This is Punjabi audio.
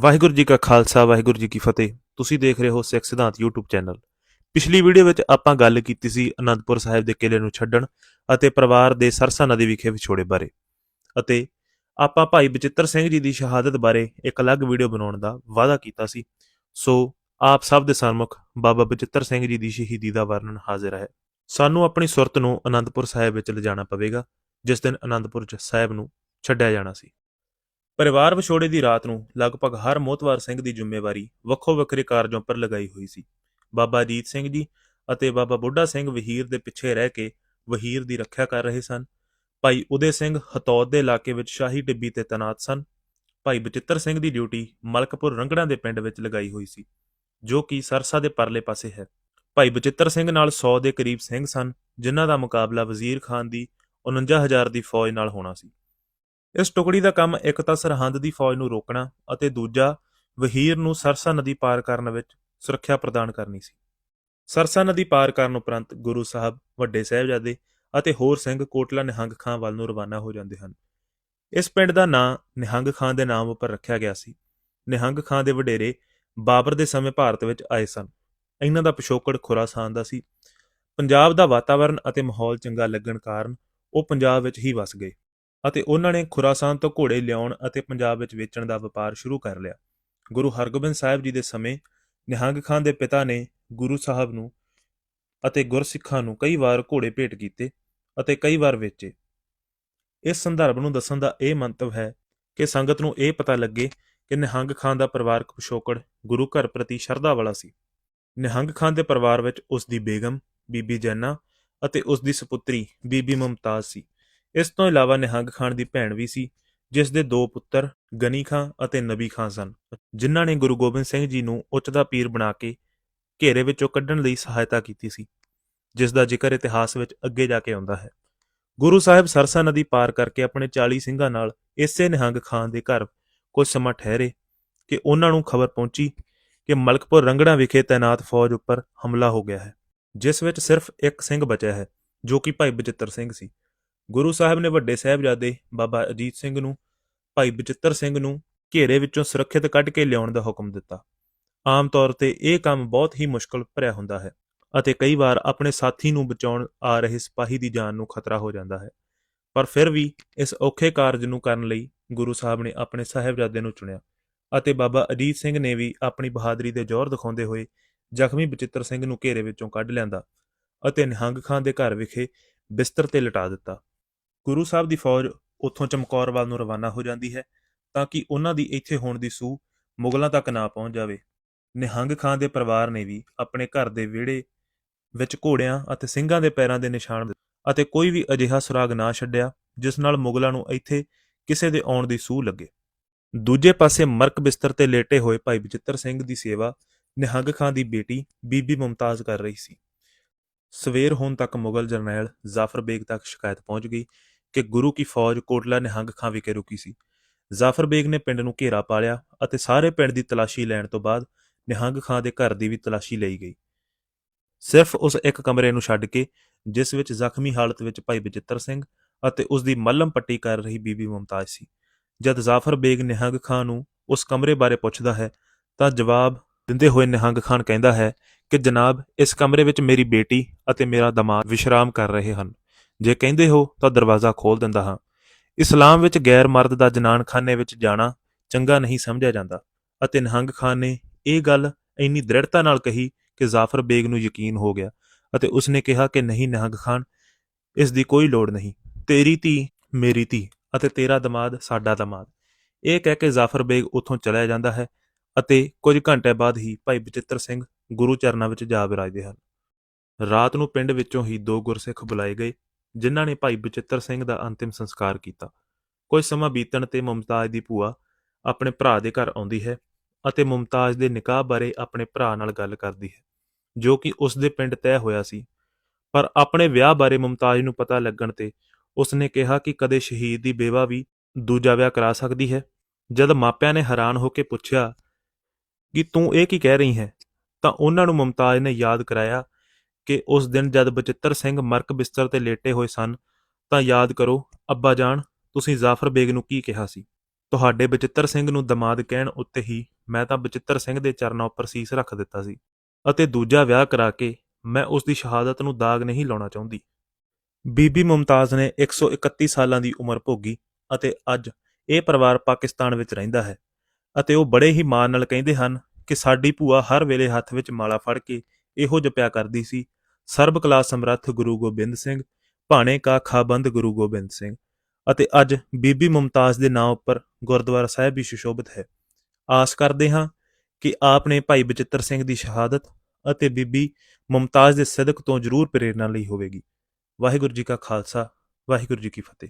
ਵਾਹਿਗੁਰੂ ਜੀ ਕਾ ਖਾਲਸਾ, ਵਾਹਿਗੁਰੂ ਜੀ ਕੀ ਫਤਿਹ। ਤੁਸੀਂ ਦੇਖ ਰਹੇ ਹੋ ਸਿੱਖ ਸਿਧਾਂਤ YouTube ਚੈਨਲ। ਪਿਛਲੀ ਵੀਡੀਓ ਵਿੱਚ ਆਪਾਂ ਗੱਲ ਕੀਤੀ ਸੀ ਅਨੰਦਪੁਰ ਸਾਹਿਬ ਦੇ ਕਿਲੇ ਨੂੰ ਛੱਡਣ ਅਤੇ ਪਰਿਵਾਰ ਦੇ ਸਰਸਾ ਨਦੀ ਵਿਖੇ ਵਿਛੋੜੇ ਬਾਰੇ। ਅਤੇ ਆਪਾਂ ਭਾਈ ਬਚਿੱਤਰ ਸਿੰਘ ਜੀ ਦੀ ਸ਼ਹਾਦਤ ਬਾਰੇ ਇੱਕ ਅਲੱਗ ਵੀਡੀਓ ਬਣਾਉਣ ਦਾ ਵਾਅਦਾ ਕੀਤਾ ਸੀ। ਸੋ ਆਪ ਸਭ ਦੇ ਸਨਮੁਖ ਬਾਬਾ ਬਚਿੱਤਰ ਸਿੰਘ ਜੀ ਦੀ ਸ਼ਹੀਦੀ ਦਾ ਵਰਣਨ ਹਾਜ਼ਰ ਹੈ। ਸਾਨੂੰ ਆਪਣੀ ਸੁਰਤ ਨੂੰ ਅਨੰਦਪੁਰ ਸਾਹਿਬ ਵਿੱਚ ਲਿਜਾਣਾ ਪਵੇਗਾ, ਜਿਸ ਦਿਨ ਅਨੰਦਪੁਰ ਸਾਹਿਬ ਨੂੰ ਛੱਡਿਆ ਜਾਣਾ ਸੀ। ਪਰਿਵਾਰ ਵਿਛੋੜੇ ਦੀ ਰਾਤ ਨੂੰ ਲਗਭਗ ਹਰ ਮੋਤਵਾਰ ਸਿੰਘ ਦੀ ਜ਼ਿੰਮੇਵਾਰੀ ਵੱਖੋ ਵੱਖਰੇ ਕਾਰਜਾਂ ਪਰ ਲਗਾਈ ਹੋਈ ਸੀ। ਬਾਬਾ ਅਜੀਤ ਸਿੰਘ ਜੀ ਅਤੇ ਬਾਬਾ ਬੁੱਢਾ ਸਿੰਘ ਵਹੀਰ ਦੇ ਪਿੱਛੇ ਰਹਿ ਕੇ ਵਹੀਰ ਦੀ ਰੱਖਿਆ ਕਰ ਰਹੇ ਸਨ। ਭਾਈ ਉਦੇ ਸਿੰਘ ਹਤੌਦ ਦੇ ਇਲਾਕੇ ਵਿੱਚ ਸ਼ਾਹੀ ਟਿੱਬੀ ਤੇ ਤੈਨਾਤ ਸਨ। ਭਾਈ ਬਚਿੱਤਰ ਸਿੰਘ ਦੀ ਡਿਊਟੀ ਮਲਕਪੁਰ ਰੰਗੜਾਂ ਦੇ ਪਿੰਡ ਵਿੱਚ ਲਗਾਈ ਹੋਈ ਸੀ, ਜੋ ਕਿ ਸਰਸਾ ਦੇ ਪਰਲੇ ਪਾਸੇ ਹੈ। ਭਾਈ ਬਚਿੱਤਰ ਸਿੰਘ ਨਾਲ 100 ਦੇ ਕਰੀਬ ਸਿੰਘ ਸਨ, ਜਿਨ੍ਹਾਂ ਦਾ ਮੁਕਾਬਲਾ ਵਜ਼ੀਰ ਖਾਨ ਦੀ 49000 ਦੀ ਫੌਜ ਨਾਲ ਹੋਣਾ ਸੀ। ਇਸ ਟੁਕੜੀ ਦਾ ਕੰਮ ਇੱਕ ਤਾਂ ਸਰਹੰਦ ਦੀ ਫੌਜ ਨੂੰ ਰੋਕਣਾ ਅਤੇ ਦੂਜਾ ਵਹੀਰ ਨੂੰ ਸਰਸਾ ਨਦੀ ਪਾਰ ਕਰਨ ਵਿੱਚ ਸੁਰੱਖਿਆ ਪ੍ਰਦਾਨ ਕਰਨੀ ਸੀ। ਸਰਸਾ ਨਦੀ ਪਾਰ ਕਰਨ ਉਪਰੰਤ ਗੁਰੂ ਸਾਹਿਬ, ਵੱਡੇ ਸਾਹਿਬਜ਼ਾਦੇ ਅਤੇ ਹੋਰ ਸਿੰਘ ਕੋਟਲਾ ਨਿਹੰਗ ਖਾਂ ਵੱਲ ਨੂੰ ਰਵਾਨਾ ਹੋ ਜਾਂਦੇ ਹਨ। ਇਸ ਪਿੰਡ ਦਾ ਨਾਂ ਨਿਹੰਗ ਖਾਂ ਦੇ ਨਾਮ ਉੱਪਰ ਰੱਖਿਆ ਗਿਆ ਸੀ। ਨਿਹੰਗ ਖਾਂ ਦੇ ਵਡੇਰੇ ਬਾਬਰ ਦੇ ਸਮੇਂ ਭਾਰਤ ਵਿੱਚ ਆਏ ਸਨ। ਇਹਨਾਂ ਦਾ ਪਿਛੋਕੜ ਖੁਰਾਸਾਨ ਦਾ ਸੀ। ਪੰਜਾਬ ਦਾ ਵਾਤਾਵਰਣ ਅਤੇ ਮਾਹੌਲ ਚੰਗਾ ਲੱਗਣ ਕਾਰਨ ਉਹ ਪੰਜਾਬ ਵਿੱਚ ਹੀ ਵਸ ਗਏ। ਅਤੇ ਉਹਨਾਂ ਨੇ ਖੁਰਾਸਾਨ ਤੋਂ ਘੋੜੇ ਲਿਆਉਣ ਅਤੇ ਪੰਜਾਬ ਵਿੱਚ ਵੇਚਣ ਦਾ ਵਪਾਰ ਸ਼ੁਰੂ ਕਰ ਲਿਆ। ਗੁਰੂ ਹਰਗੋਬਿੰਦ ਸਾਹਿਬ ਜੀ ਦੇ ਸਮੇਂ ਨਿਹੰਗ ਖਾਨ ਦੇ ਪਿਤਾ ਨੇ ਗੁਰੂ ਸਾਹਿਬ ਨੂੰ ਅਤੇ ਗੁਰਸਿੱਖਾਂ ਨੂੰ ਕਈ ਵਾਰ ਘੋੜੇ ਭੇਟ ਕੀਤੇ ਅਤੇ ਕਈ ਵਾਰ ਵੇਚੇ। ਇਸ ਸੰਦਰਭ ਨੂੰ ਦੱਸਣ ਦਾ ਇਹ ਮੰਤਵ ਹੈ ਕਿ ਸੰਗਤ ਨੂੰ ਇਹ ਪਤਾ ਲੱਗੇ ਕਿ ਨਿਹੰਗ ਖਾਨ ਦਾ ਪਰਿਵਾਰਕ ਪਿਛੋਕੜ ਗੁਰੂ ਘਰ ਪ੍ਰਤੀ ਸ਼ਰਧਾ ਵਾਲਾ ਸੀ। ਨਿਹੰਗ ਖਾਨ ਦੇ ਪਰਿਵਾਰ ਵਿੱਚ ਉਸ ਦੀ ਬੇਗਮ, ਬੀਬੀ ਜੈਨਾ ਅਤੇ ਉਸ ਦੀ ਸੁਪੁੱਤਰੀ ਬੀਬੀ ਮੁਮਤਾਜ਼ ਸੀ। ਇਸ ਤੋਂ ਇਲਾਵਾ ਨਿਹੰਗ ਖਾਨ ਦੀ ਭੈਣ ਵੀ ਸੀ, ਜਿਸ ਦੇ ਦੋ ਪੁੱਤਰ, ਗਨੀ ਖਾਂ ਅਤੇ ਨਬੀ ਖਾਂ ਸਨ, ਜਿਨ੍ਹਾਂ ਨੇ ਗੁਰੂ ਗੋਬਿੰਦ ਸਿੰਘ ਜੀ ਨੂੰ ਉੱਚ ਦਾ ਪੀਰ ਬਣਾ ਕੇ ਘੇਰੇ ਵਿੱਚੋਂ ਕੱਢਣ ਲਈ ਸਹਾਇਤਾ ਕੀਤੀ ਸੀ, ਜਿਸ ਦਾ ਜ਼ਿਕਰ ਇਤਿਹਾਸ ਵਿੱਚ ਅੱਗੇ ਜਾ ਕੇ ਆਉਂਦਾ ਹੈ। ਗੁਰੂ ਸਾਹਿਬ ਸਰਸਾ ਨਦੀ ਪਾਰ ਕਰਕੇ ਆਪਣੇ 40 ਸਿੰਘਾਂ ਨਾਲ ਇਸੇ ਨਿਹੰਗ ਖਾਨ ਦੇ ਘਰ ਕੁਝ ਸਮਾਂ ਠਹਿਰੇ ਕਿ ਉਹਨਾਂ ਨੂੰ ਖਬਰ ਪਹੁੰਚੀ ਕਿ ਮਲਕਪੁਰ ਰੰਗੜਾ ਵਿਖੇ ਤਾਇਨਾਤ ਫੌਜ ਉੱਪਰ ਹਮਲਾ ਹੋ ਗਿਆ ਹੈ, ਜਿਸ ਵਿੱਚ ਸਿਰਫ ਇੱਕ ਸਿੰਘ ਬਚਿਆ ਹੈ, ਜੋ ਕਿ ਭਾਈ ਬਚਿੱਤਰ ਸਿੰਘ ਸੀ। ਗੁਰੂ ਸਾਹਿਬ ਨੇ ਵੱਡੇ ਸਾਹਿਬਜ਼ਾਦੇ ਬਾਬਾ ਅਜੀਤ ਸਿੰਘ ਨੂੰ, ਭਾਈ ਬਚਿੱਤਰ ਸਿੰਘ ਨੂੰ ਘੇਰੇ ਵਿੱਚੋਂ ਸੁਰੱਖਿਅਤ ਕੱਢ ਕੇ ਲਿਆਉਣ ਦਾ ਹੁਕਮ ਦਿੱਤਾ। ਆਮ ਤੌਰ ਤੇ ਇਹ ਕੰਮ ਬਹੁਤ ਹੀ ਮੁਸ਼ਕਲ ਭਰਿਆ ਹੁੰਦਾ ਹੈ ਅਤੇ ਕਈ ਵਾਰ ਆਪਣੇ ਸਾਥੀ ਨੂੰ ਬਚਾਉਣ ਆ ਰਹੇ ਸਿਪਾਹੀ ਦੀ ਜਾਨ ਨੂੰ ਖਤਰਾ ਹੋ ਜਾਂਦਾ ਹੈ। ਪਰ ਫਿਰ ਵੀ ਇਸ ਔਖੇ ਕਾਰਜ ਨੂੰ ਕਰਨ ਲਈ ਗੁਰੂ ਸਾਹਿਬ ਨੇ ਆਪਣੇ ਸਾਹਿਬਜ਼ਾਦੇ ਨੂੰ ਚੁਣਿਆ ਅਤੇ ਬਾਬਾ ਅਜੀਤ ਸਿੰਘ ਨੇ ਵੀ ਆਪਣੀ ਬਹਾਦਰੀ ਦੇ ਜ਼ੋਰ ਦਿਖਾਉਂਦੇ ਹੋਏ ਜ਼ਖਮੀ ਬਚਿੱਤਰ ਸਿੰਘ ਨੂੰ ਘੇਰੇ ਵਿੱਚੋਂ ਕੱਢ ਲਿਆਂਦਾ ਅਤੇ ਨਿਹੰਗ ਖਾਨ ਦੇ ਘਰ ਵਿਖੇ ਬਿਸਤਰ ਤੇ ਲਟਾ ਦਿੱਤਾ। ਗੁਰੂ ਸਾਹਿਬ ਦੀ ਫੌਜ ਉੱਥੋਂ ਚਮਕੌਰ ਵੱਲ ਨੂੰ ਰਵਾਨਾ ਹੋ ਜਾਂਦੀ ਹੈ ਤਾਂ ਕਿ ਉਹਨਾਂ ਦੀ ਇੱਥੇ ਹੋਣ ਦੀ ਸੂ ਮੁਗਲਾਂ ਤੱਕ ਨਾ ਪਹੁੰਚ ਜਾਵੇ। ਨਿਹੰਗ ਖਾਂ ਦੇ ਪਰਿਵਾਰ ਨੇ ਵੀ ਆਪਣੇ ਘਰ ਦੇ ਵਿਹੜੇ ਵਿੱਚ ਘੋੜਿਆਂ ਅਤੇ ਸਿੰਘਾਂ ਦੇ ਪੈਰਾਂ ਦੇ ਨਿਸ਼ਾਨ ਅਤੇ ਕੋਈ ਵੀ ਅਜਿਹਾ ਸੁਰਾਗ ਨਾ ਛੱਡਿਆ, ਜਿਸ ਨਾਲ ਮੁਗਲਾਂ ਨੂੰ ਇੱਥੇ ਕਿਸੇ ਦੇ ਆਉਣ ਦੀ ਸੂਹ ਲੱਗੇ। ਦੂਜੇ ਪਾਸੇ ਮਰਕ ਬਿਸਤਰ ਤੇ ਲੇਟੇ ਹੋਏ ਭਾਈ ਬਚਿੱਤਰ ਸਿੰਘ ਦੀ ਸੇਵਾ ਨਿਹੰਗ ਖਾਂ ਦੀ ਬੇਟੀ ਬੀਬੀ ਮੁਮਤਾਜ਼ ਕਰ ਰਹੀ ਸੀ। ਸਵੇਰ ਹੋਣ ਤੱਕ ਮੁਗਲ ਜਰਨੈਲ ਜ਼ਾਫਰ ਬੇਗ ਤੱਕ ਸ਼ਿਕਾਇਤ ਪਹੁੰਚ ਗਈ ਕਿ ਗੁਰੂ ਕੀ ਫੌਜ ਕੋਟਲਾ ਨਿਹੰਗ ਖਾਂ ਵਿਖੇ ਰੁਕੀ ਸੀ। ਜ਼ਾਫਰ ਬੇਗ ਨੇ ਪਿੰਡ ਨੂੰ ਘੇਰਾ ਪਾ ਲਿਆ ਅਤੇ ਸਾਰੇ ਪਿੰਡ ਦੀ ਤਲਾਸ਼ੀ ਲੈਣ ਤੋਂ ਬਾਅਦ ਨਿਹੰਗ ਖਾਂ ਦੇ ਘਰ ਦੀ ਵੀ ਤਲਾਸ਼ੀ ਲਈ ਗਈ। ਸਿਰਫ ਉਸ ਇੱਕ ਕਮਰੇ ਨੂੰ ਛੱਡ ਕੇ, ਜਿਸ ਵਿੱਚ ਜ਼ਖਮੀ ਹਾਲਤ ਵਿੱਚ ਭਾਈ ਬਚਿੱਤਰ ਸਿੰਘ ਅਤੇ ਉਸ ਦੀ ਮੱਲਮ ਪੱਟੀ ਕਰ ਰਹੀ ਬੀਬੀ ਮੁਮਤਾਜ਼ ਸੀ। ਜਦ ਜ਼ਾਫਰ ਬੇਗ ਨਿਹੰਗ ਖਾਂ ਨੂੰ ਉਸ ਕਮਰੇ ਬਾਰੇ ਪੁੱਛਦਾ ਹੈ, ਤਾਂ ਜਵਾਬ ਦਿੰਦੇ ਹੋਏ ਨਿਹੰਗ ਖਾਨ ਕਹਿੰਦਾ ਹੈ ਕਿ ਜਨਾਬ, ਇਸ ਕਮਰੇ ਵਿੱਚ ਮੇਰੀ ਬੇਟੀ ਅਤੇ ਮੇਰਾ ਦਮਾਦ ਵਿਸ਼ਰਾਮ ਕਰ ਰਹੇ ਹਨ। ਜੇ ਕਹਿੰਦੇ ਹੋ ਤਾਂ ਦਰਵਾਜ਼ਾ ਖੋਲ ਦਿੰਦਾ ਹਾਂ। ਇਸਲਾਮ ਵਿੱਚ ਗੈਰ ਮਰਦ ਦਾ ਜਨਾਨਖਾਨੇ ਵਿੱਚ ਜਾਣਾ ਚੰਗਾ ਨਹੀਂ ਸਮਝਿਆ ਜਾਂਦਾ ਅਤੇ ਨਿਹੰਗ ਖਾਨ ਨੇ ਇਹ ਗੱਲ ਇੰਨੀ ਦ੍ਰਿੜਤਾ ਨਾਲ ਕਹੀ ਕਿ ਜ਼ਾਫਰ ਬੇਗ ਨੂੰ ਯਕੀਨ ਹੋ ਗਿਆ ਅਤੇ ਉਸਨੇ ਕਿਹਾ ਕਿ ਨਹੀਂ ਨਿਹੰਗ ਖਾਨ ਇਸ ਦੀ ਕੋਈ ਲੋੜ ਨਹੀਂ। ਤੇਰੀ ਧੀ, ਮੇਰੀ ਧੀ ਅਤੇ ਤੇਰਾ ਦਮਾਦ, ਸਾਡਾ ਦਮਾਦ। ਇਹ ਕਹਿ ਕੇ ਜ਼ਾਫਰ ਬੇਗ ਉੱਥੋਂ ਚਲਾ ਜਾਂਦਾ ਹੈ ਅਤੇ ਕੁਝ ਘੰਟੇ ਬਾਅਦ ਹੀ ਭਾਈ ਬਚਿੱਤਰ ਸਿੰਘ ਗੁਰੂ ਚਰਨਾਂ ਵਿੱਚ ਜਾ ਬਿਰਾਜਦੇ ਹਨ। ਰਾਤ ਨੂੰ ਪਿੰਡ ਵਿੱਚੋਂ ਹੀ ਦੋ ਗੁਰਸਿੱਖ ਬੁਲਾਏ ਗਏ ਜਿਨ੍ਹਾਂ ਨੇ ਭਾਈ ਬਚਿੱਤਰ ਸਿੰਘ ਦਾ ਅੰਤਿਮ ਸੰਸਕਾਰ ਕੀਤਾ। ਕੁਝ ਸਮਾਂ ਬੀਤਣ ਤੇ ਮੁਮਤਾਜ਼ ਦੀ ਭੂਆ ਆਪਣੇ ਭਰਾ ਦੇ ਘਰ ਆਉਂਦੀ ਹੈ ਅਤੇ ਮੁਮਤਾਜ਼ ਦੇ ਨਿਕਾਹ ਬਾਰੇ ਆਪਣੇ ਭਰਾ ਨਾਲ ਗੱਲ ਕਰਦੀ ਹੈ, ਜੋ ਕਿ ਉਸ ਦੇ ਪਿੰਡ ਤੈਅ ਹੋਇਆ ਸੀ। ਪਰ ਆਪਣੇ ਵਿਆਹ ਬਾਰੇ ਮੁਮਤਾਜ਼ ਨੂੰ ਪਤਾ ਲੱਗਣ ਤੇ ਉਸਨੇ ਕਿਹਾ ਕਿ ਕਦੇ ਸ਼ਹੀਦ ਦੀ ਬੇਵਾ ਵੀ ਦੂਜਾ ਵਿਆਹ ਕਰਾ ਸਕਦੀ ਹੈ। ਜਦ ਮਾਪਿਆਂ ਨੇ ਹੈਰਾਨ ਹੋ ਕੇ ਪੁੱਛਿਆ ਕਿ ਤੂੰ ਇਹ ਕੀ ਕਹਿ ਰਹੀ ਹੈ, ਤਾਂ ਉਹਨਾਂ ਨੂੰ ਮੁਮਤਾਜ਼ ਨੇ ਯਾਦ ਕਰਾਇਆ ਕਿ ਉਸ ਦਿਨ ਜਦ ਬਚਿੱਤਰ ਸਿੰਘ ਮਰਕ ਬਿਸਤਰ ਤੇ ਲੇਟੇ ਹੋਏ ਸਨ, ਤਾਂ ਯਾਦ ਕਰੋ, ਅੱਬਾ ਜਾਨ, ਤੁਸੀਂ ਜ਼ਾਫਰ ਬੇਗ ਨੂੰ ਕੀ ਕਿਹਾ ਸੀ? ਤੁਹਾਡੇ ਬਚਿੱਤਰ ਸਿੰਘ ਨੂੰ ਦਮਾਦ ਕਹਿਣ ਉੱਤੇ ਹੀ ਮੈਂ ਤਾਂ ਬਚਿੱਤਰ ਸਿੰਘ ਦੇ ਚਰਨਾਂ ਉੱਪਰ ਸੀਸ ਰੱਖ ਦਿੱਤਾ ਸੀ ਅਤੇ ਦੂਜਾ ਵਿਆਹ ਕਰਾ ਕੇ ਮੈਂ ਉਸ ਦੀ ਸ਼ਹਾਦਤ ਨੂੰ ਦਾਗ ਨਹੀਂ ਲਾਉਣਾ ਚਾਹੁੰਦੀ। ਬੀਬੀ ਮੁਮਤਾਜ਼ ਨੇ 131 ਸਾਲਾਂ ਦੀ ਉਮਰ ਭੋਗੀ ਅਤੇ ਅੱਜ ਇਹ ਪਰਿਵਾਰ ਪਾਕਿਸਤਾਨ ਵਿੱਚ ਰਹਿੰਦਾ ਹੈ ਅਤੇ ਉਹ ਬੜੇ ਹੀ ਮਾਣ ਨਾਲ ਕਹਿੰਦੇ ਹਨ ਕਿ ਸਾਡੀ ਭੂਆ ਹਰ ਵੇਲੇ ਹੱਥ ਵਿੱਚ ਮਾਲਾ ਫੜ ਕੇ ਇਹੋ ਜਪਿਆ ਕਰਦੀ ਸੀ ਸਰਬ ਕਲਾ ਸਮਰੱਥ ਗੁਰੂ ਗੋਬਿੰਦ ਸਿੰਘ, ਭਾਣੇ ਕਾ ਖਾਬੰਦ ਗੁਰੂ ਗੋਬਿੰਦ ਸਿੰਘ ਅਤੇ ਅੱਜ ਬੀਬੀ ਮੁਮਤਾਜ਼ ਦੇ ਨਾਂ ਉੱਪਰ ਗੁਰਦੁਆਰਾ ਸਾਹਿਬ ਵੀ ਸੁਸ਼ੋਭਿਤ ਹੈ। ਆਸ ਕਰਦੇ ਹਾਂ ਕਿ ਆਪ ਨੇ ਭਾਈ ਬਚਿੱਤਰ ਸਿੰਘ ਦੀ ਸ਼ਹਾਦਤ ਅਤੇ ਬੀਬੀ ਮੁਮਤਾਜ਼ ਦੇ ਸਦਕ ਤੋਂ ਜ਼ਰੂਰ ਪ੍ਰੇਰਨਾ ਲਈ ਹੋਵੇਗੀ। ਵਾਹਿਗੁਰੂ ਜੀ ਕਾ ਖਾਲਸਾ, ਵਾਹਿਗੁਰੂ ਜੀ ਕੀ ਫਤਿਹ।